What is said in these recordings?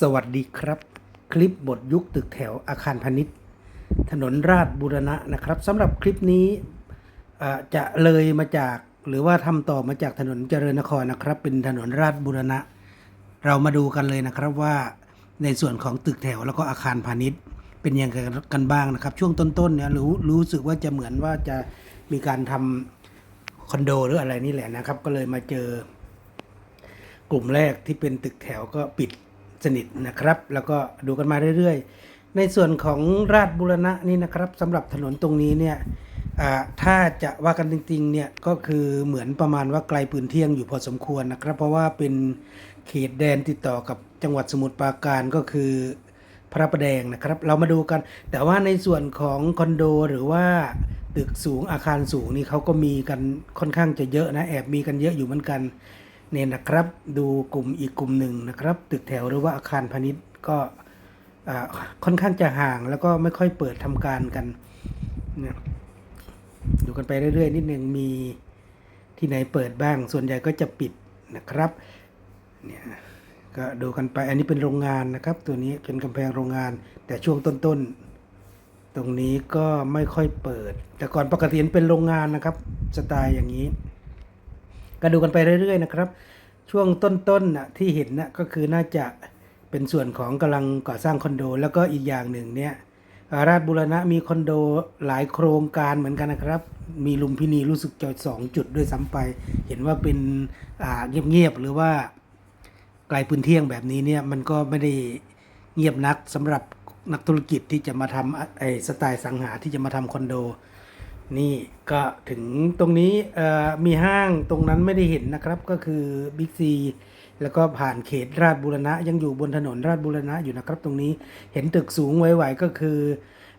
สวัสดีครับ คลิปบทยุคตึกแถวอาคารพาณิชย์ ถนนราชบุรณะนะครับสำหรับคลิปนี้จะเลยมาจากหรือว่าทำต่อมาจากถนนเจริญนครนะครับ เป็นถนนราชบุรณะ เรามาดูกันเลยนะครับว่าในส่วนของตึกแถวแล้วก็อาคารพาณิชย์ เป็นยังไงกันบ้างนะครับ ช่วงต้นๆเนี่ยรู้รู้สึกว่าจะเหมือนว่าจะมีการทำคอนโดหรืออะไรนี่แหละนะครับ ก็เลยมาเจอกลุ่มแรกที่เป็นตึกแถวก็ปิด สนิทนะครับ แล้วก็ดูกันมาเรื่อยๆ ในส่วนของราชบุรณะนี่นะครับสำหรับถนนตรงนี้เนี่ยถ้าจะว่ากันจริงๆเนี่ยก็คือเหมือนประมาณว่าไกลปืนเที่ยงอยู่พอสมควรนะครับ เพราะว่าเป็นเขตแดนติดต่อกับจังหวัดสมุทรปราการก็คือพระประแดงนะครับ เรามาดูกัน แต่ว่าในส่วนของคอนโดหรือว่าตึกสูงอาคารสูงนี่เขาก็มีกันค่อนข้างจะเยอะนะแอบมีกันเยอะอยู่เหมือนกัน เนี่ยนะครับ ดูกลุ่มอีกกลุ่มหนึ่งนะครับ ตึกแถวหรือว่าอาคารพาณิชย์ก็ค่อนข้างจะห่างแล้วก็ไม่ค่อยเปิดทำการกันเนี่ยดูกันไปเรื่อยๆ นิดหนึ่งมีที่ไหนเปิดบ้าง ส่วนใหญ่ก็จะปิดนะครับเนี่ยก็ดูกันไป อันนี้เป็นโรงงานนะครับ ตัวนี้เป็นกำแพงโรงงาน แต่ช่วงต้นๆ ตรงนี้ก็ไม่ค่อยเปิด แต่ก่อนปกติเป็นโรงงานนะครับ สไตล์อย่างนี้ ก็ดูกันไปเรื่อยๆนะครับ ช่วงต้นๆนะที่เห็นน่ะก็คือน่าจะเป็นส่วนของกำลังก่อสร้างคอนโด แล้วก็อีกอย่างหนึ่งเนี่ยราชบุรณะมีคอนโดหลายโครงการเหมือนกันนะครับ มีลุมพินีรู้สึกจะสองจุดด้วยซ้ำไป เห็นว่าเป็นเงียบๆหรือว่าไกลปืนเที่ยงแบบนี้เนี่ยมันก็ไม่ได้เงียบนักสำหรับนักธุรกิจที่จะมาทำไอสไตล์สังหาที่จะมาทำคอนโด นี่ก็ถึงตรงนี้มีห้างตรงนั้นไม่ได้เห็นนะครับ ก็คือบิ๊กซีแล้วก็ผ่านเขตราชบุรณะ ยังอยู่บนถนนราชบุรณะอยู่นะครับ ตรงนี้เห็นตึกสูงไวๆก็คือ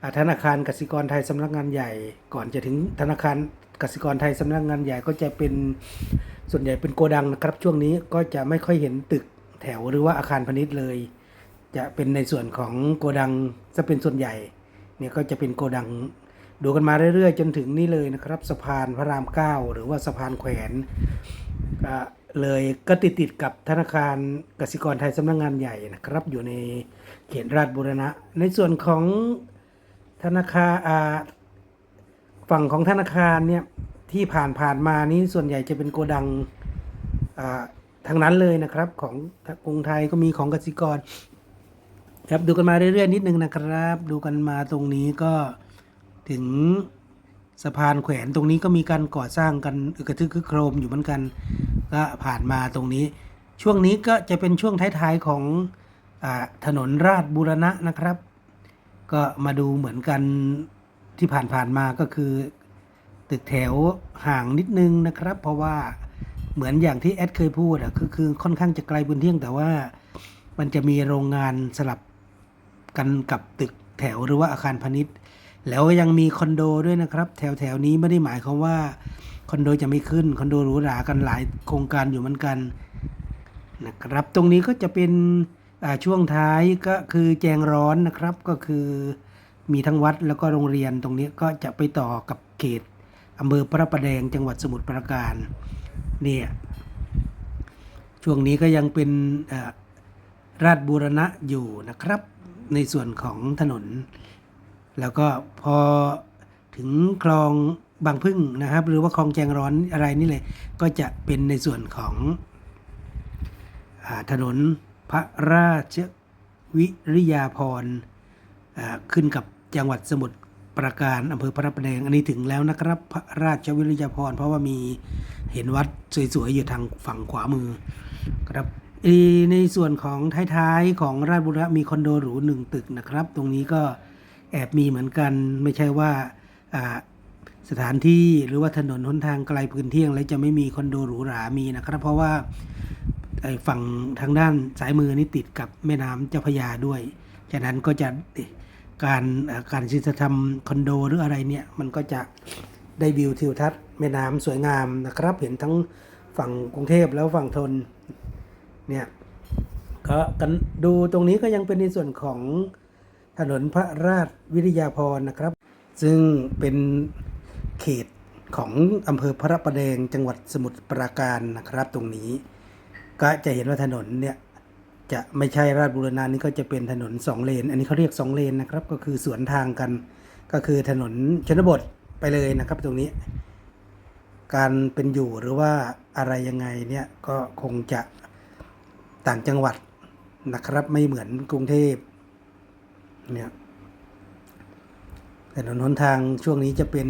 อธนาคารกสิกรไทยสำนักงานใหญ่ ก่อนจะถึงธนาคารกสิกรไทยสำนักงานใหญ่ก็จะเป็นส่วนใหญ่เป็นโกดังนะครับ ช่วงนี้ก็จะไม่ค่อยเห็นตึกแถวหรือว่าอาคารพาณิชย์เลย จะเป็นในส่วนของโกดังจะเป็นส่วนใหญ่เนี่ยก็จะเป็นโกดัง ดูกันมาเรื่อยๆ จนถึงนี่เลยนะครับ สะพานพระรามเก้าหรือว่าสะพานแขวนเลยก็ติดติดๆกับธนาคารกสิกรไทยสำนักงงานใหญ่นะครับ อยู่ในเขตราชบุรณะ ในส่วนของธนาคารอ่าฝั่งของธนาคารเนี่ยที่ผ่านผ่านๆมานี้ส่วนใหญ่จะเป็นโกดังอ่าทางนั้นเลยนะครับของกรุงไทยก็มีของกสิกรครับดูกันมาเรื่อยๆนิดนึงนะครับ ดูกันมาตรงนี้ก็ ถึงสะพานแขวนตรงนี้ก็มีการก่อสร้างกันอึกระทึกคึกโครมอยู่เหมือนกันก็ผ่านมาตรงนี้ ช่วงนี้ก็จะเป็นช่วงท้ายๆของอถนนราชบูรณะนะครับ ก็มาดูเหมือนกันที่ผ่านๆมาก็คือ ตึกแถวห่างนิดนึงนะครับ เพราะว่าเหมือนอย่างที่แอดเคยพูดอะคือคือค่อนข้างจะไกลพื้นที่ยงแต่ว่ามันจะมีโรงงานสลับกันกับตึกแถวหรือว่าอาคารพาณิชย์ แล้วยังมีคอนโดด้วยนะครับ แถวแถวนี้ไม่ได้หมายความว่าคอนโดจะไม่ขึ้นคอนโดหรูหรากันหลายโครงการอยู่เหมือนกันนะครับตรงนี้ก็จะเป็นช่วงท้ายก็คือแจงร้อนนะครับก็คือมีทั้งวัดแล้วก็โรงเรียนตรงนี้ก็จะไปต่อกับเขตอำเภอพระประแดงจังหวัดสมุทรปราการเนี่ยช่วงนี้ก็ยังเป็นราชบูรณะอยู่นะครับ ในส่วนของถนน แล้วก็พอถึงคลองบางพึ่งนะครับ หรือว่าคลองแจงร้อนอะไรนี่เลย ก็จะเป็นในส่วนของอถนนพระราชวิริยาพรขึ้นกับจังหวัดสมุทรปราการอำเภอพระประแดงอันนี้ถึงแล้วนะครับ พระราชวิริยาพรเพราะว่ามีเห็นวัดสวยๆอยู่ทางฝั่งขวามือครับในส่วนของท้ายๆของราชบุรณะมีคอนโดหรูหนึ่งตึกนะครับ ตรงนี้ก็ แอบมีเหมือนกัน ไม่ใช่ว่าสถานที่หรือว่าถนนหนทางไกลพื้นที่แล้วจะไม่มีคอนโดหรูหรามีนะครับ เพราะว่าฝั่งทางด้านสายมือนี่ติดกับแม่น้ำเจ้าพระยาด้วย ฉะนั้นก็จะการการที่จะทำคอนโดหรืออะไรเนี่ยมันก็จะได้วิวทิวทัศน์แม่น้ำสวยงามนะครับ เห็นทั้งฝั่งกรุงเทพแล้วฝั่งทนเนี่ยก็กันดูตรงนี้ก็ยังเป็นในส่วนของ ถนนพระราชวิริยาพรนะครับ ซึ่งเป็นเขตของอำเภอพระประแดงจังหวัดสมุทรปราการนะครับ ตรงนี้ ก็จะเห็นว่าถนนเนี่ยจะไม่ใช่ราชบุรณะนี่ก็จะเป็นถนนสองเลน อันนี้เขาเรียกสองเลนนะครับ ก็คือสวนทางกัน ก็คือถนนชนบทไปเลยนะครับ ตรงนี้ การเป็นอยู่หรือว่าอะไรยังไงเนี่ยก็คงจะต่างจังหวัดนะครับ ไม่เหมือนกรุงเทพ เนี่ยถนนทางช่วงนี้จะเป็น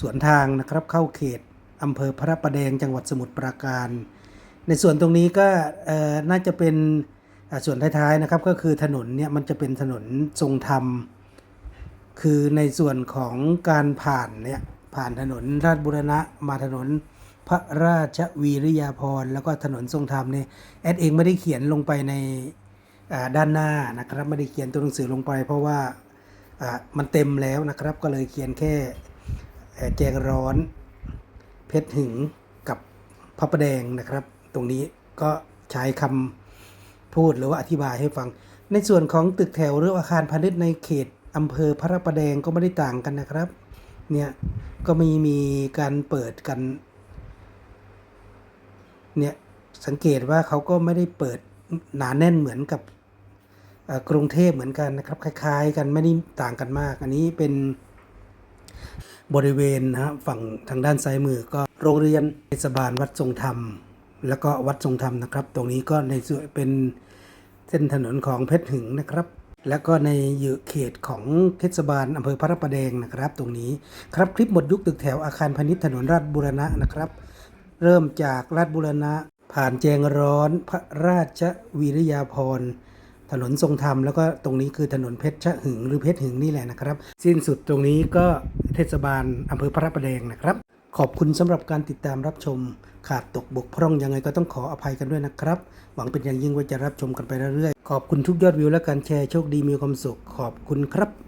สวนทางนะครับเข้าเขตอำเภอพระประแดงจังหวัดสมุทรปราการ ในส่วนตรงนี้ก็น่าจะเป็นส่วนท้ายๆนะครับ ก็คือถนนเนี่ยมันจะเป็นถนนทรงธรรม คือในส่วนของการผ่านเนี่ยผ่านถนนราชบุรณะมาถนนพระราชวีริยาพรณ์แล้วก็ถนนทรงธรรมเนี่ยแอดเองไม่ได้เขียนลงไปใน ด้านหน้านะครับไม่ได้เขียนตัวหนังสือลงไป เพราะว่ามันเต็มแล้วนะครับ ก็เลยเขียนแค่แจงร้อน เพชรหึงกับพระประแดงนะครับ ตรงนี้ก็ใช้คำพูดหรือว่าอธิบายให้ฟัง ในส่วนของตึกแถวหรืออาคารพาณิชย์ในเขตอำเภอพระประแดงก็ไม่ได้ต่างกันนะครับเนี่ยก็มีมีการเปิดกันเนี่ยสังเกตว่าเขาก็ไม่ได้เปิด หนาแน่นเหมือนกับกรุงเทพเหมือนกันนะครับ คล้าย ๆ กันไม่ได้ต่างกันมาก อันนี้เป็นบริเวณนะฮะฝั่งทางด้านซ้ายมือก็โรงเรียนเทศบาลวัดทรงธรรม แล้วก็วัดทรงธรรมนะครับ ตรงนี้ก็ในส่วนเป็นเส้นถนนของเพชรหึงนะครับ แล้วก็ในอยู่เขตของเทศบาลอำเภอพระประแดงนะครับ ตรงนี้ครับคลิปหมดยุคตึกแถวอาคารพาณิชย์ถนนราชบุรณะนะครับ เริ่มจากราชบุรณะ ผ่านแจงร้อนพระราชวิริยาพรณ์ถนนทรงธรรมแล้วก็ตรงนี้คือถนนเพชรชะหึงหรือเพชรหึงนี่แหละนะครับ สิ้นสุดตรงนี้ก็เทศบาลอำเภอพระประแดงนะครับ ขอบคุณสำหรับการติดตามรับชม ขาดตกบกพร่องยังไงก็ต้องขออภัยกันด้วยนะครับ หวังเป็นอย่างยิ่งว่าจะรับชมกันไปเรื่อยๆขอบคุณทุกยอดวิวและการแชร์โชคดีมีความสุขขอบคุณครับ